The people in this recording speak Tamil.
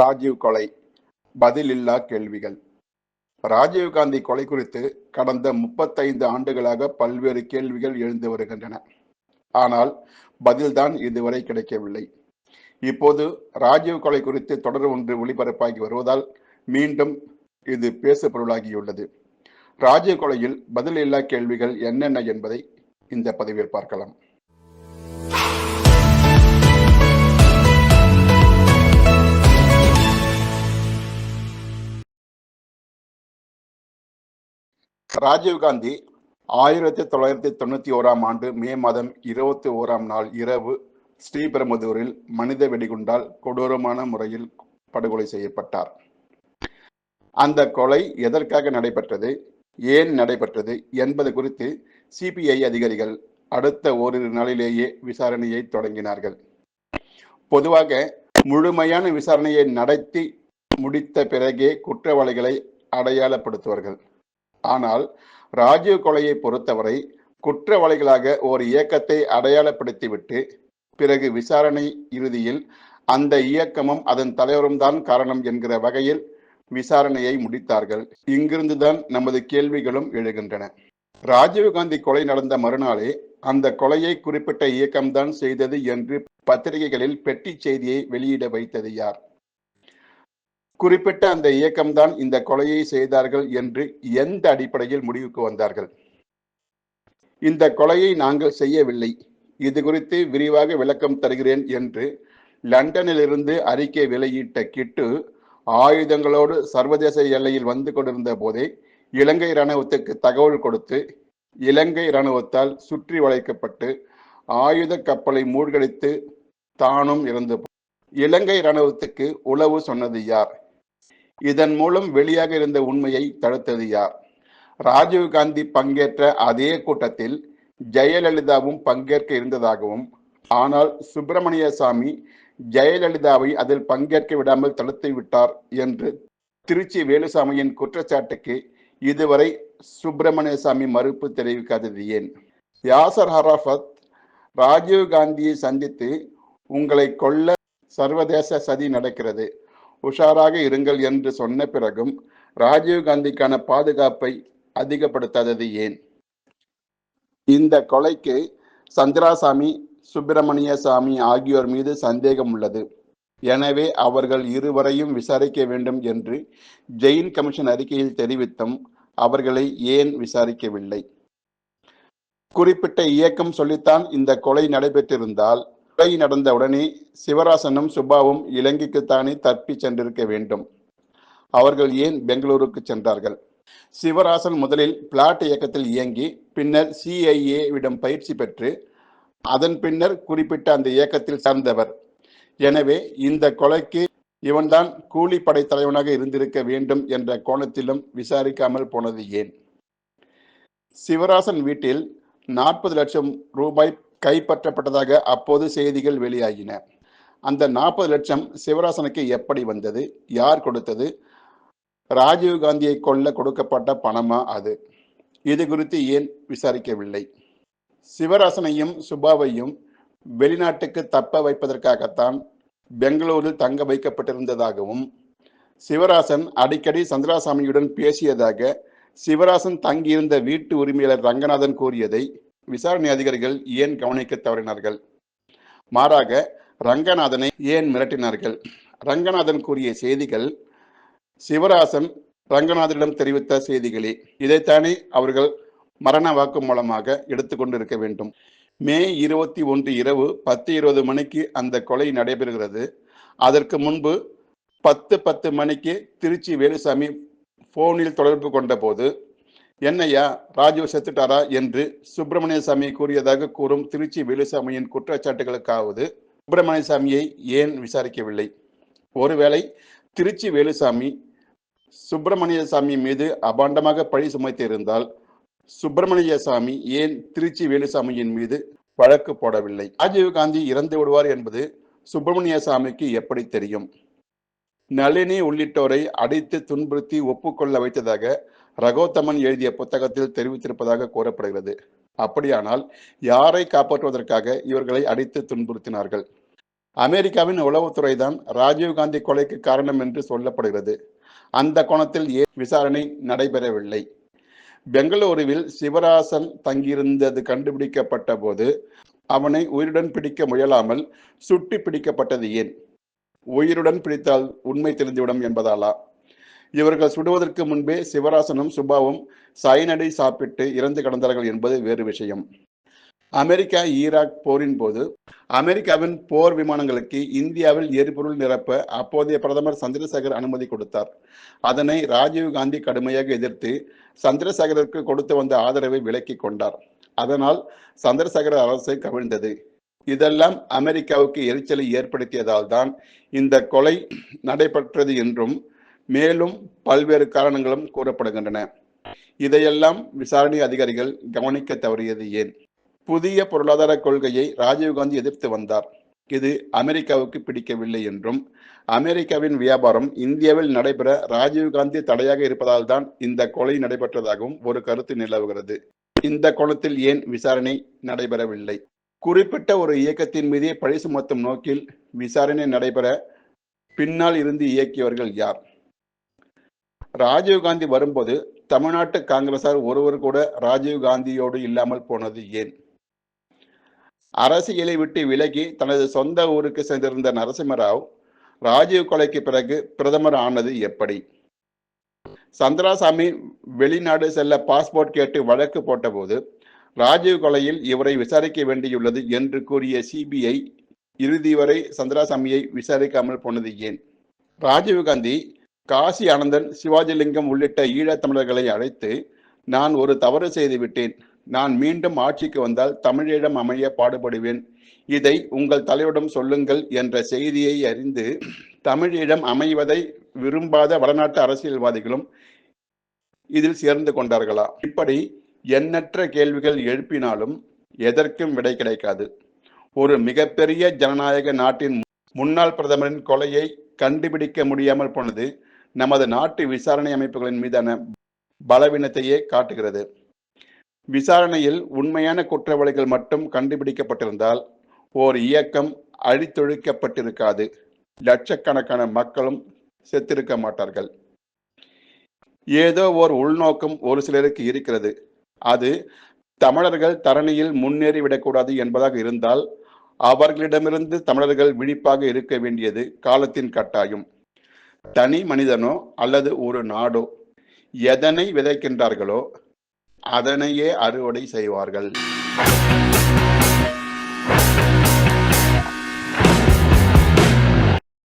ராஜீவ் கொலை பதிலில்லா கேள்விகள். ராஜீவ்காந்தி கொலை குறித்து கடந்த முப்பத்தைந்து ஆண்டுகளாக பல்வேறு கேள்விகள் எழுந்து வருகின்றன. ஆனால் பதில்தான் இதுவரை கிடைக்கவில்லை. இப்போது ராஜீவ் கொலை குறித்து தொடர் ஒன்று ஒளிபரப்பாகி வருவதால் மீண்டும் இது பேசு பொருளாகியுள்ளது. ராஜீவ் கொலையில் பதிலில்லா கேள்விகள் என்னென்ன என்பதை இந்த பதிவில் பார்க்கலாம். ராஜீவ்காந்தி ஆயிரத்தி தொள்ளாயிரத்தி தொண்ணூற்றி ஓராம் ஆண்டு மே மாதம் இருபத்தி ஓராம் நாள் இரவு ஸ்ரீபெரும்புதூரில் மனித வெடிகுண்டால் கொடூரமான முறையில் படுகொலை செய்யப்பட்டார். அந்த கொலை எதற்காக நடைபெற்றது ஏன் நடைபெற்றது என்பது குறித்து சிபிஐ அதிகாரிகள் அடுத்த ஓரிரு நாளிலேயே விசாரணையை தொடங்கினார்கள். பொதுவாக முழுமையான விசாரணையை நடத்தி முடித்த பிறகே குற்றவாளிகளை அடையாளப்படுத்துவார்கள். ஆனால் ராஜீவ் கொலையை பொறுத்தவரை குற்றவாளிகளாக ஒரு இயக்கத்தை அடையாளப்படுத்திவிட்டு பிறகு விசாரணை இறுதியில் அந்த இயக்கமும் அதன் தலைவரும் தான் காரணம் என்கிற வகையில் விசாரணையை முடித்தார்கள். இங்கிருந்துதான் நமது கேள்விகளும் எழுகின்றன. ராஜீவ்காந்தி கொலை நடந்த மறுநாளே அந்த கொலையை குறிப்பிட்ட இயக்கம்தான் செய்தது என்று பத்திரிகைகளில் பெட்டி செய்தியை வெளியிட வைத்தது யார்? குறிப்பிட்ட அந்த இயக்கம்தான் இந்த கொலையை செய்தார்கள் என்று எந்த அடிப்படையில் முடிவுக்கு வந்தார்கள்? இந்த கொலையை நாங்கள் செய்யவில்லை. இது குறித்து விரிவாக விளக்கம் தருகிறேன் என்று லண்டனிலிருந்து அறிக்கை வெளியிட்ட கிட்டு ஆயுதங்களோடு சர்வதேச எல்லையில் வந்து கொண்டிருந்த போதே இலங்கை இராணுவத்துக்கு தகவல் கொடுத்து இலங்கை இராணுவத்தால் சுற்றி வளைக்கப்பட்டு ஆயுத கப்பலை மூழ்கடித்து தானும் இறந்து இலங்கை இராணுவத்துக்கு உளவு சொன்னது யார்? இதன் மூலம் வெளியாக இருந்த உண்மையை தடுத்தது யார்? ராஜீவ்காந்தி பங்கேற்ற அதே கூட்டத்தில் ஜெயலலிதாவும் பங்கேற்க இருந்ததாகவும் ஆனால் சுப்பிரமணிய சாமி ஜெயலலிதாவை அதில் பங்கேற்க விடாமல் தடுத்து விட்டார் என்று திருச்சி வேலுசாமியின் குற்றச்சாட்டுக்கு இதுவரை சுப்பிரமணிய சாமி மறுப்பு தெரிவிக்காதது ஏன்? யாசர் ஹராஃபத் ராஜீவ் காந்தியை சந்தித்து உங்களை கொல்ல சர்வதேச சதி நடக்கிறது. உஷாராக இருங்கள் என்று சொன்ன பிறகும் ராஜீவ் காந்திக்கான பாதுகாப்பை அதிகப்படுத்தாதது ஏன்? இந்த கொலைக்கு சந்திராசாமி சுப்பிரமணிய சாமி ஆகியோர் மீது சந்தேகம் உள்ளது. எனவே அவர்கள் இருவரையும் விசாரிக்க வேண்டும் என்று ஜெயின் கமிஷன் அறிக்கையில் தெரிவித்தும் அவர்களை ஏன் விசாரிக்கவில்லை? குறிப்பிட்ட இயக்கம் சொல்லித்தான் இந்த கொலை நடைபெற்றிருந்தால் கொலை நடந்த உடனே சிவராசனும் சுபாவும் இலங்கைக்குத்தானே தப்பி சென்றிருக்க வேண்டும். அவர்கள் ஏன் பெங்களூருக்கு சென்றார்கள்? சிவராசன் முதலில் பிளாட் இயக்கத்தில் இயங்கி பின்னர் சிஐஏவிடம் பயிற்சி பெற்று அதன் பின்னர் குறிப்பிட்ட அந்த இயக்கத்தில் சார்ந்தவர். எனவே இந்த கொலைக்கு இவன்தான் கூலிப்படை தலைவனாக இருந்திருக்க வேண்டும் என்ற கோணத்திலும் விசாரிக்காமல் போனது ஏன்? சிவராசன் வீட்டில் நாற்பது லட்சம் ரூபாய் கைப்பற்றப்பட்டதாக அப்போது செய்திகள் வெளியாகின. அந்த நாற்பது லட்சம் சிவராசனுக்கு எப்படி வந்தது? யார் கொடுத்தது? ராஜீவ் காந்தியை கொல்ல கொடுக்கப்பட்ட பணமா அது? இது குறித்து ஏன் விசாரிக்கவில்லை? சிவராசனையும் சுபாவையும் வெளிநாட்டுக்கு தப்ப வைப்பதற்காகத்தான் பெங்களூரில் தங்க வைக்கப்பட்டிருந்ததாகவும் சிவராசன் அடிக்கடி சந்திராசாமியுடன் பேசியதாக சிவராசன் தங்கியிருந்த வீட்டு உரிமையாளர் ரங்கநாதன் கூறியதை விசாரணை அதிகாரிகள் ஏன் கவனிக்க தவறினார்கள்? மாறாக ரங்கநாதனை ஏன் மிரட்டினார்கள்? ரங்கநாதன் கூறிய செய்திகள் சிவராசன் ரங்கநாதனிடம் தெரிவித்த செய்திகளே. இதைத்தானே அவர்கள் மரண வாக்கு மூலமாக எடுத்துக்கொண்டிருக்க வேண்டும். மே இருபத்தி ஒன்று இரவு பத்து இருபது மணிக்கு அந்த கொலை நடைபெறுகிறது. அதற்கு முன்பு பத்து பத்து மணிக்கு திருச்சி வேலுசாமி போனில் தொடர்பு கொண்டபோது என்னையா ராஜு செத்துட்டாரா என்று சுப்பிரமணிய சாமி கூறியதாக கூறும் திருச்சி வேலுசாமியின் குற்றச்சாட்டுகளுக்காவது சுப்பிரமணிய சாமியை ஏன் விசாரிக்கவில்லை? ஒருவேளை திருச்சி வேலுசாமி சுப்பிரமணிய சாமி மீது அபாண்டமாக பழி சுமைத்திருந்தால் சுப்பிரமணிய சாமி ஏன் திருச்சி வேலுசாமியின் மீது வழக்கு போடவில்லை? ராஜீவ்காந்தி இறந்து விடுவார் என்பது சுப்பிரமணிய சாமிக்கு எப்படி தெரியும்? நளினி உள்ளிட்டோரை அடித்து துன்புறுத்தி ஒப்புக்கொள்ள வைத்ததாக ரகோத்தமன் எழுதிய புத்தகத்தில் தெரிவித்திருப்பதாக கூறப்படுகிறது. அப்படியானால் யாரை காப்பாற்றுவதற்காக இவர்களை அடித்து துன்புறுத்தினார்கள்? அமெரிக்காவின் உளவுத்துறை தான் ராஜீவ்காந்தி கொலைக்கு காரணம் என்று சொல்லப்படுகிறது. அந்த கோணத்தில் ஏன் விசாரணை நடைபெறவில்லை? பெங்களூருவில் சிவராசன் தங்கியிருந்தது கண்டுபிடிக்கப்பட்ட போது அவனை உயிருடன் பிடிக்க முயலாமல் சுட்டி பிடிக்கப்பட்டது ஏன்? உயிருடன் பிடித்தால் உண்மை தெரிந்துவிடும் என்பதாலா? இவர்கள் சுடுவதற்கு முன்பே சிவராசனும் சுபாவும் சைனடை சாப்பிட்டு இறந்து கிடந்தார்கள் என்பது வேறு விஷயம். அமெரிக்கா ஈராக் போரின் போது அமெரிக்காவின் போர் விமானங்களுக்கு இந்தியாவில் எரிபொருள் நிரப்ப அப்போதைய பிரதமர் சந்திரசேகர் அனுமதி கொடுத்தார். அதனை ராஜீவ் காந்தி கடுமையாக எதிர்த்து சந்திரசேகருக்கு கொடுத்து வந்த ஆதரவை விலக்கி கொண்டார். அதனால் சந்திரசேகர் அரசு கவிழ்ந்தது. இதெல்லாம் அமெரிக்காவுக்கு எரிச்சலை ஏற்படுத்தியதால் தான் இந்த கொலை நடைபெற்றது என்றும் மேலும் பல்வேறு காரணங்களும் கூறப்படுகின்றன. இதையெல்லாம் விசாரணை அதிகாரிகள் கவனிக்க தவறியது ஏன்? புதிய பொருளாதார கொள்கையை ராஜீவ்காந்தி எதிர்த்து வந்தார். இது அமெரிக்காவுக்கு பிடிக்கவில்லை என்றும் அமெரிக்காவின் வியாபாரம் இந்தியாவில் நடைபெற ராஜீவ்காந்தி தடையாக இருப்பதால் தான் இந்த கொலை நடைபெற்றதாகவும் ஒரு கருத்து நிலவுகிறது. இந்த கோணத்தில் ஏன் விசாரணை நடைபெறவில்லை? குறிப்பிட்ட ஒரு இயக்கத்தின் மீதே பழி சுமத்தும் நோக்கில் விசாரணை நடைபெற பின்னால் இருந்து இயக்கியவர்கள் யார்? ராஜீவ்காந்தி வரும்போது தமிழ்நாட்டு காங்கிரசார் ஒருவர் கூட ராஜீவ் காந்தியோடு இல்லாமல் போனது ஏன்? அரசியலை விட்டு விலகி தனது சொந்த ஊருக்கு சென்றிருந்த நரசிம்மராவ் ராஜீவ் கொலைக்கு பிறகு பிரதமர் ஆனது எப்படி? சந்திராசாமி வெளிநாடு செல்ல பாஸ்போர்ட் கேட்டு வழக்கு போட்டபோது ராஜீவ் கொலையில் இவரை விசாரிக்க வேண்டியுள்ளது என்று கூறிய சிபிஐ இறுதி வரை சந்திராசாமியை விசாரிக்காமல் போனது ஏன்? ராஜீவ்காந்தி காசி ஆனந்தன் சிவாஜிலிங்கம் உள்ளிட்ட ஈழத் தமிழர்களை அழைத்து நான் ஒரு தவறு செய்து விட்டேன். நான் மீண்டும் ஆட்சிக்கு வந்தால் தமிழீழம் அமைய பாடுபடுவேன். இதை உங்கள் தலைவரிடம் சொல்லுங்கள் என்ற செய்தியை அறிந்து தமிழீழம் அமைவதை விரும்பாத வடநாட்டு அரசியல்வாதிகளும் இதில் சேர்ந்து கொண்டார்களா? இப்படி எண்ணற்ற கேள்விகள் எழுப்பினாலும் எதற்கும் விடை கிடைக்காது. ஒரு மிகப்பெரிய ஜனநாயக நாட்டின் முன்னாள் பிரதமரின் கொலையை கண்டுபிடிக்க முடியாமல் போனது நமது நாட்டு விசாரணை அமைப்புகளின் மீதான பலவீனத்தையே காட்டுகிறது. விசாரணையில் உண்மையான குற்றவாளிகள் மட்டும் கண்டுபிடிக்கப்பட்டிருந்தால் ஓர் இயக்கம் அழித்தொழிக்கப்பட்டிருக்காது. லட்சக்கணக்கான மக்களும் செத்திருக்க மாட்டார்கள். ஏதோ ஓர் உள்நோக்கம் ஒரு சிலருக்கு இருக்கிறது. அது தமிழர்கள் தரணியில் முன்னேறி விடக்கூடாது என்பதாக இருந்தால் அவர்களிடமிருந்து தமிழர்கள் விழிப்பாக இருக்க வேண்டியது காலத்தின் கட்டாயம். தனி மனிதனோ அல்லது ஒரு நாடோ எதனை விதைக்கின்றார்களோ அதனையே அறுவடை செய்வார்கள்.